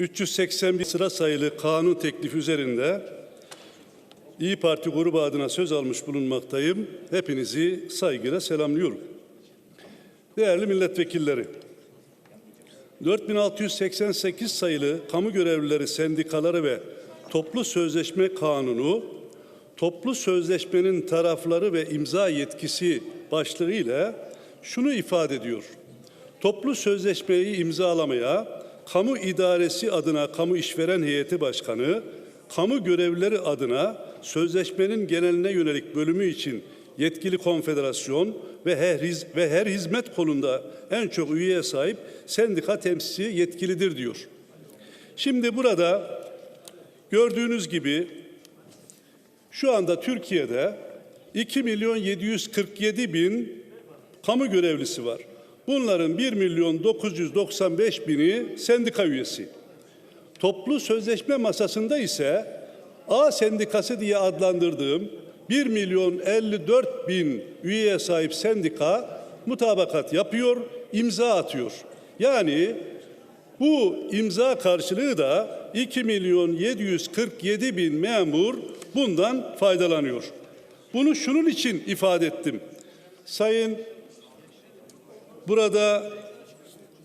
381 sıra sayılı kanun teklifi üzerinde İyi Parti grubu adına söz almış bulunmaktayım. Hepinizi saygıyla selamlıyorum. Değerli milletvekilleri, 4688 sayılı kamu görevlileri sendikaları ve toplu sözleşme kanunu toplu sözleşmenin tarafları ve imza yetkisi başlığıyla şunu ifade ediyor. Toplu sözleşmeyi imzalamaya kamu idaresi adına kamu işveren heyeti başkanı, kamu görevlileri adına sözleşmenin geneline yönelik bölümü için yetkili konfederasyon ve her, ve her hizmet kolunda en çok üyeye sahip sendika temsilcisi yetkilidir diyor. Şimdi burada gördüğünüz gibi şu anda Türkiye'de 2 milyon 747 bin kamu görevlisi var. Bunların 1 milyon 995 bini sendika üyesi. Toplu sözleşme masasında ise A sendikası diye adlandırdığım 1 milyon 54 bin üyeye sahip sendika mutabakat yapıyor, imza atıyor. Yani bu imza karşılığı da 2 milyon 747 bin memur bundan faydalanıyor. Bunu şunun için ifade ettim. Sayın burada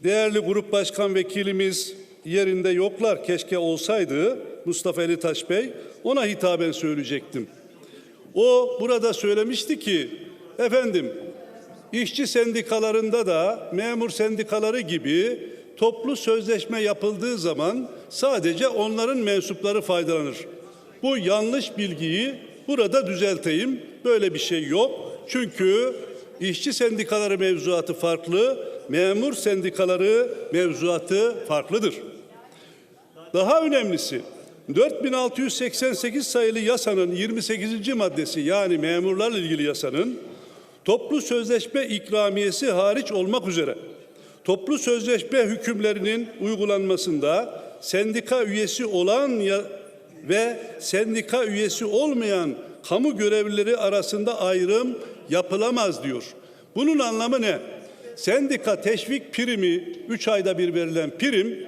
değerli grup başkan vekilimiz yerinde yoklar. Keşke olsaydı Mustafa Ali Taş Bey. Ona hitaben söyleyecektim. O burada söylemişti ki efendim işçi sendikalarında da memur sendikaları gibi toplu sözleşme yapıldığı zaman sadece onların mensupları faydalanır. Bu yanlış bilgiyi burada düzelteyim. Böyle bir şey yok. Çünkü işçi sendikaları mevzuatı farklı, memur sendikaları mevzuatı farklıdır. Daha önemlisi 4688 sayılı yasanın 28. maddesi yani memurlarla ilgili yasanın toplu sözleşme ikramiyesi hariç olmak üzere toplu sözleşme hükümlerinin uygulanmasında sendika üyesi olan ve sendika üyesi olmayan kamu görevlileri arasında ayrım yapılamaz diyor. Bunun anlamı ne? Sendika teşvik primi 3 ayda bir verilen prim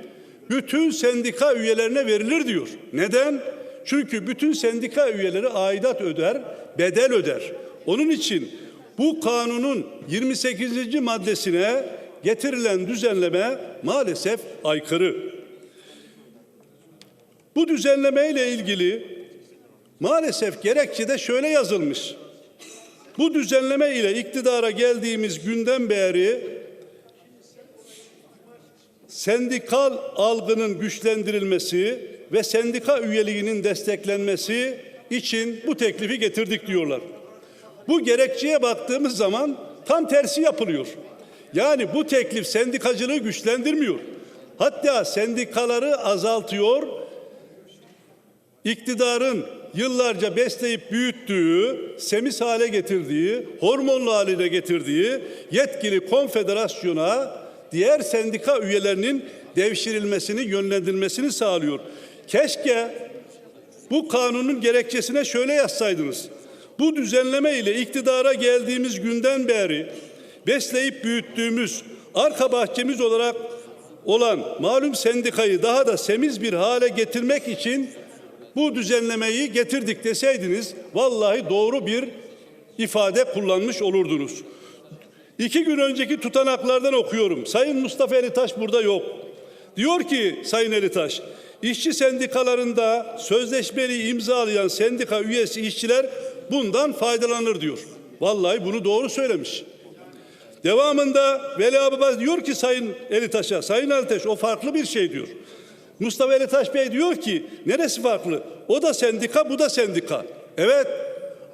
bütün sendika üyelerine verilir diyor. Neden? Çünkü bütün sendika üyeleri aidat öder, bedel öder. Onun için bu kanunun 28. maddesine getirilen düzenleme maalesef aykırı. Bu düzenleme ile ilgili maalesef gerekçede şöyle yazılmış. Bu düzenleme ile iktidara geldiğimiz günden beri sendikal algının güçlendirilmesi ve sendika üyeliğinin desteklenmesi için bu teklifi getirdik diyorlar. Bu gerekçeye baktığımız zaman tam tersi yapılıyor. Yani bu teklif sendikacılığı güçlendirmiyor. Hatta sendikaları azaltıyor. İktidarın yıllarca besleyip büyüttüğü, semiz hale getirdiği, hormonlu haline getirdiği yetkili konfederasyona diğer sendika üyelerinin devşirilmesini, yönlendirilmesini sağlıyor. Keşke bu kanunun gerekçesine şöyle yazsaydınız. Bu düzenleme ile iktidara geldiğimiz günden beri besleyip büyüttüğümüz arka bahçemiz olarak olan malum sendikayı daha da semiz bir hale getirmek için bu düzenlemeyi getirdik deseydiniz vallahi doğru bir ifade kullanmış olurdunuz. İki gün önceki tutanaklardan okuyorum. Sayın Mustafa Elitaş burada yok. Diyor ki Sayın Elitaş, işçi sendikalarında sözleşmeli imzalayan sendika üyesi işçiler bundan faydalanır diyor. Vallahi bunu doğru söylemiş. Devamında Veli Ababa diyor ki Sayın Elitaş'a, Sayın Elitaş o farklı bir şey diyor. Mustafa Elitaş Bey diyor ki neresi farklı? O da sendika, bu da sendika. Evet,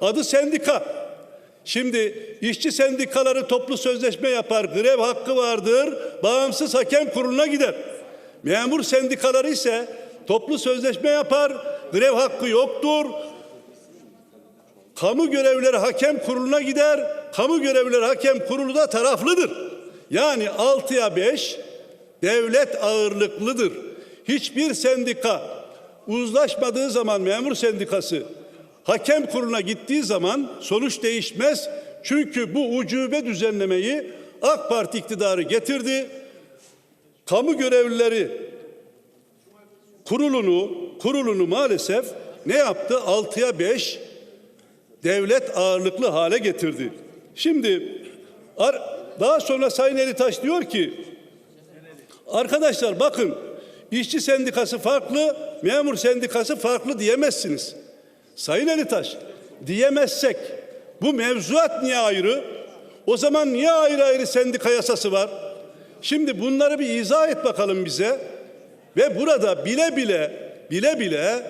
adı sendika. Şimdi işçi sendikaları toplu sözleşme yapar, grev hakkı vardır, bağımsız hakem kuruluna gider. Memur sendikaları ise toplu sözleşme yapar, grev hakkı yoktur. Kamu görevlileri hakem kuruluna gider, kamu görevlileri hakem kurulu da taraflıdır. Yani 6'ya 5 devlet ağırlıklıdır. Hiçbir sendika uzlaşmadığı zaman memur sendikası hakem kuruluna gittiği zaman sonuç değişmez. Çünkü bu ucube düzenlemeyi AK Parti iktidarı getirdi. Kamu görevlileri kurulunu kurulunu maalesef ne yaptı? 6'ya 5 devlet ağırlıklı hale getirdi. Şimdi daha sonra Sayın Elitaş diyor ki arkadaşlar bakın işçi sendikası farklı, memur sendikası farklı diyemezsiniz. Sayın Elitaş diyemezsek bu mevzuat niye ayrı? O zaman niye ayrı ayrı sendika yasası var? Şimdi bunları bir izah et bakalım bize. Ve burada bile bile bile bile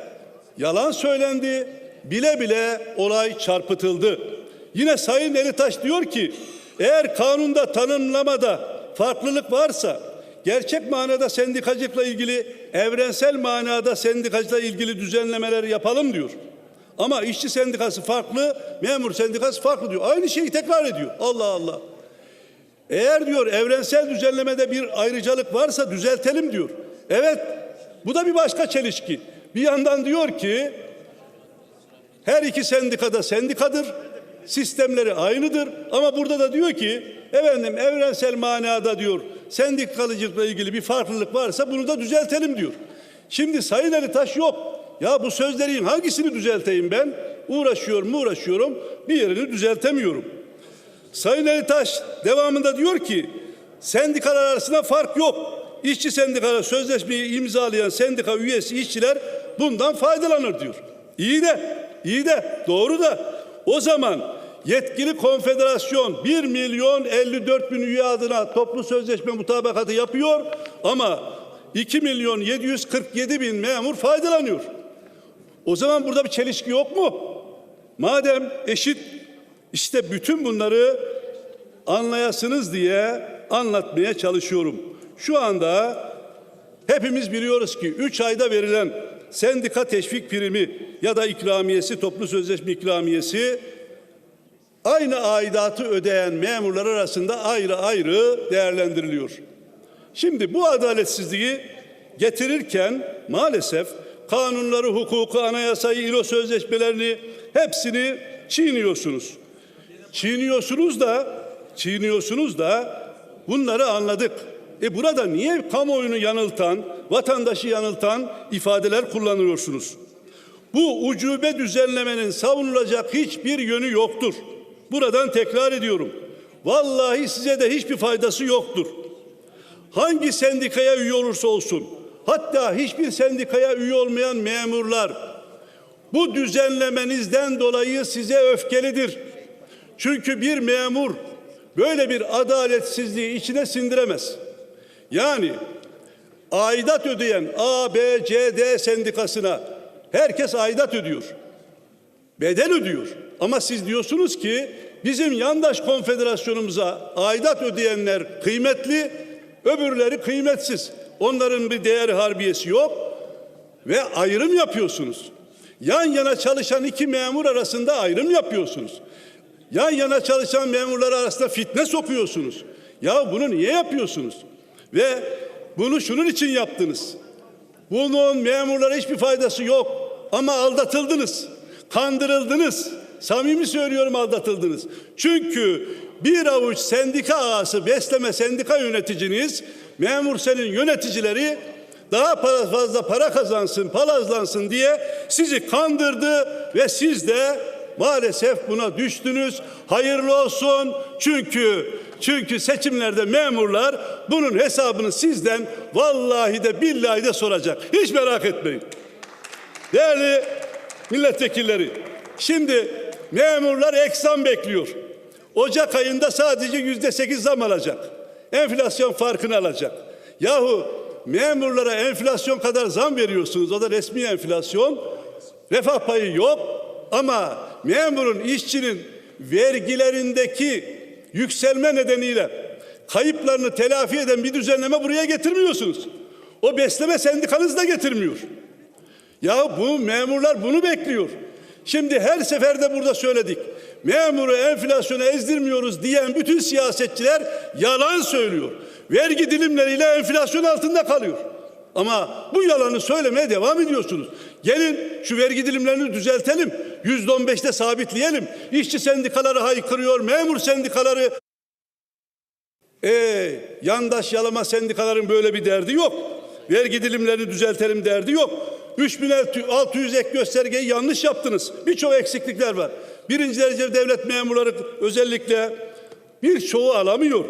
yalan söylendi, bile bile olay çarpıtıldı. Yine Sayın Elitaş diyor ki eğer kanunda tanımlamada farklılık varsa gerçek manada sendikacılıkla ilgili evrensel manada sendikacılıkla ilgili düzenlemeler yapalım diyor. Ama işçi sendikası farklı, memur sendikası farklı diyor. Aynı şeyi tekrar ediyor. Allah Allah. Eğer diyor evrensel düzenlemede bir ayrıcalık varsa düzeltelim diyor. Evet bu da bir başka çelişki. Bir yandan diyor ki her iki sendikada sendikadır. Sistemleri aynıdır ama burada da diyor ki efendim evrensel manada diyor sendikalıcılıkla ilgili bir farklılık varsa bunu da düzeltelim diyor. Şimdi Sayın Ali Taş yok. Ya bu sözlerin hangisini düzelteyim ben? Uğraşıyorum uğraşıyorum bir yerini düzeltemiyorum. Sayın Ali Taş devamında diyor ki sendikalar arasında fark yok. İşçi sendikalar sözleşmeyi imzalayan sendika üyesi işçiler bundan faydalanır diyor. İyi de, iyi de, doğru da o zaman yetkili konfederasyon 1 milyon 54 bin üye adına toplu sözleşme mutabakatı yapıyor ama 2 milyon 747 bin memur faydalanıyor. O zaman burada bir çelişki yok mu? Madem eşit işte bütün bunları anlayasınız diye anlatmaya çalışıyorum. Şu anda hepimiz biliyoruz ki 3 ayda verilen sendika teşvik primi ya da ikramiyesi, toplu sözleşme ikramiyesi aynı aidatı ödeyen memurlar arasında ayrı ayrı değerlendiriliyor. Şimdi bu adaletsizliği getirirken maalesef kanunları, hukuku, anayasayı, ilo sözleşmelerini hepsini çiğniyorsunuz. Çiğniyorsunuz da çiğniyorsunuz da bunları anladık. E burada niye kamuoyunu yanıltan, vatandaşı yanıltan ifadeler kullanıyorsunuz? Bu ucube düzenlemenin savunulacak hiçbir yönü yoktur. Buradan tekrar ediyorum. Vallahi size de hiçbir faydası yoktur. Hangi sendikaya üye olursa olsun, hatta hiçbir sendikaya üye olmayan memurlar bu düzenlemenizden dolayı size öfkelidir. Çünkü bir memur böyle bir adaletsizliği içine sindiremez. Yani aidat ödeyen A, B, C, D sendikasına herkes aidat ödüyor. Bedel ödüyor. Ama siz diyorsunuz ki bizim yandaş konfederasyonumuza aidat ödeyenler kıymetli, öbürleri kıymetsiz. Onların bir değer harbiyesi yok ve ayrım yapıyorsunuz. Yan yana çalışan iki memur arasında ayrım yapıyorsunuz. Yan yana çalışan memurlar arasında fitne sokuyorsunuz. Ya bunu niye yapıyorsunuz? Ve bunu şunun için yaptınız. Bunun memurlara hiçbir faydası yok. Ama aldatıldınız. Kandırıldınız. Samimi söylüyorum aldatıldınız. Çünkü bir avuç sendika ağası besleme sendika yöneticiniz, memur senin yöneticileri daha para, fazla para kazansın, palazlansın diye sizi kandırdı ve siz de maalesef buna düştünüz. Hayırlı olsun. Çünkü çünkü seçimlerde memurlar bunun hesabını sizden vallahi de billahi de soracak. Hiç merak etmeyin. Değerli milletvekilleri, şimdi memurlar eksan bekliyor. Ocak ayında sadece yüzde sekiz zam alacak. Enflasyon farkını alacak. Yahu memurlara enflasyon kadar zam veriyorsunuz. O da resmi enflasyon. Refah payı yok ama memurun, işçinin vergilerindeki yükselme nedeniyle kayıplarını telafi eden bir düzenleme buraya getirmiyorsunuz. O besleme sendikanız da getirmiyor. Ya bu memurlar bunu bekliyor. Şimdi her seferde burada söyledik. Memuru enflasyona ezdirmiyoruz diyen bütün siyasetçiler yalan söylüyor. Vergi dilimleriyle enflasyon altında kalıyor. Ama bu yalanı söylemeye devam ediyorsunuz. Gelin şu vergi dilimlerini düzeltelim. Yüzde on beşte sabitleyelim. İşçi sendikaları haykırıyor, memur sendikaları. Ee, yandaş yalama sendikaların böyle bir derdi yok. Vergi dilimlerini düzeltelim derdi yok. 3600 ek göstergeyi yanlış yaptınız. Birçok eksiklikler var. Birinci derece devlet memurları özellikle birçoğu alamıyor.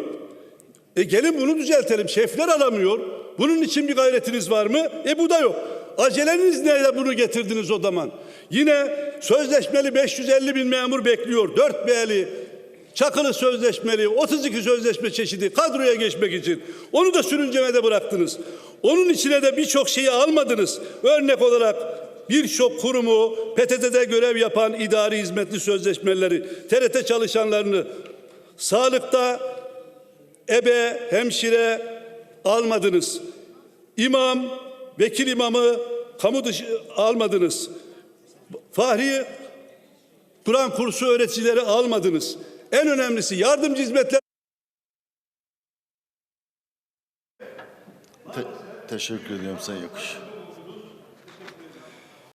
E gelin bunu düzeltelim. Şefler alamıyor. Bunun için bir gayretiniz var mı? E bu da yok. Aceleniz neyle bunu getirdiniz o zaman? Yine sözleşmeli 550 bin memur bekliyor. 4 B'li Çakılı sözleşmeli 32 sözleşme çeşidi kadroya geçmek için. Onu da sürüncemede bıraktınız. Onun içine de birçok şeyi almadınız. Örnek olarak birçok kurumu PTT'de görev yapan idari hizmetli sözleşmeleri, TRT çalışanlarını sağlıkta ebe, hemşire almadınız. İmam, vekil imamı kamu dışı almadınız. Fahri Kur'an kursu öğreticileri almadınız. En önemlisi yardımcı hizmetler Te- teşekkür ediyorum Sayın Yakış.